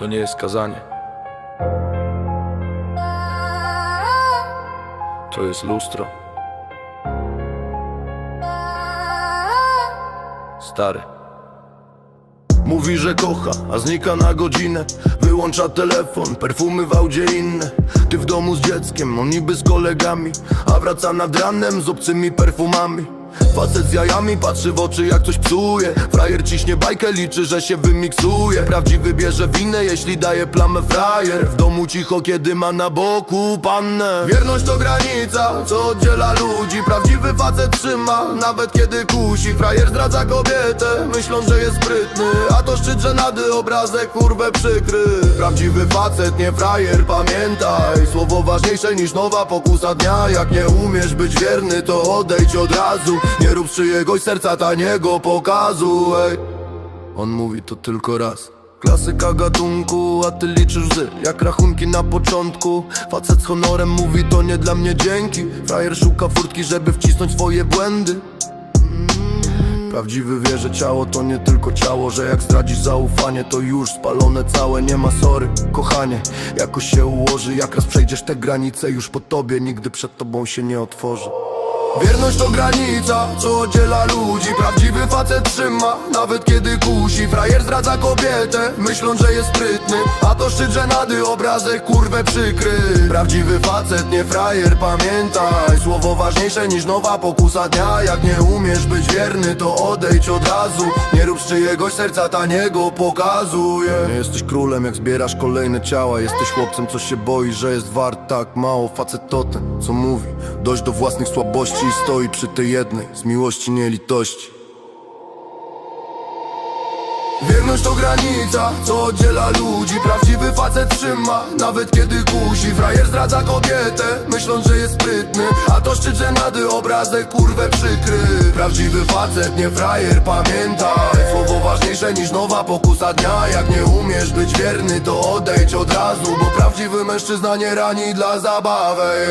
To nie jest kazanie. To jest lustro. Stary. Mówi, że kocha, a znika na godzinę Wyłącza telefon, perfumy w audzie inne Ty w domu z dzieckiem, on niby z kolegami A wraca nad ranem z obcymi perfumami Facet z jajami patrzy w oczy jak coś psuje. Frajer ciśnie bajkę, liczy, że się wymiksuje. Prawdziwy bierze winę, jeśli daje plamę frajer. W domu cicho, kiedy ma na boku pannę. Wierność to granica, co oddziela ludzi. Prawdziwy facet trzyma, nawet kiedy kusi. Frajer zdradza kobietę, myśląc, że jest sprytny. A to szczyt żenady, obrazek kurwę przykry. Prawdziwy facet, nie frajer, pamiętaj. Słowo ważniejsze niż nowa pokusa dnia. Jak nie umiesz być wierny, to odejdź od razu Nie rób z czyjegoś serca taniego pokazu, ej. On mówi to tylko raz. Klasyka gatunku, a ty liczysz łzy Jak rachunki na początku. Facet z honorem mówi to nie dla mnie dzięki. Frajer szuka furtki, żeby wcisnąć swoje błędy. Prawdziwy wie, że ciało to nie tylko ciało Że jak zdradzisz zaufanie to już spalone całe Nie ma sorry, kochanie Jakoś się ułoży, jak raz przejdziesz te granice Już po tobie nigdy przed tobą się nie otworzy Wierność to granica, co oddziela ludzi. Prawdziwy facet trzyma, nawet kiedy kusi. Frajer zdradza kobietę, myśląc, że jest sprytny. A to szczyt żenady, obrazek kurwę przykry. Prawdziwy facet, nie frajer, pamiętaj. Słowo ważniejsze niż nowa pokusa dnia. Jak nie umiesz być wierny, to odejdź od razu. Nie rób z czyjegoś serca taniego pokazuje Nie jesteś królem, jak zbierasz kolejne ciała. Jesteś chłopcem, co się boi, że jest wart tak mało. Facet to ten, co mówi Dość do własnych słabości i stoi przy tej jednej Z miłości, nie litości. Wierność to granica, co oddziela ludzi. Prawdziwy facet trzyma, nawet kiedy kusi Frajer zdradza kobietę, myśląc, że jest sprytny. A to szczyt żenady, obrazek kurwę przykry. Prawdziwy facet, nie frajer, pamiętaj. Słowo ważniejsze niż nowa pokusa dnia. Jak nie umiesz być wierny, to odejdź od razu Bo prawdziwy mężczyzna nie rani dla zabawy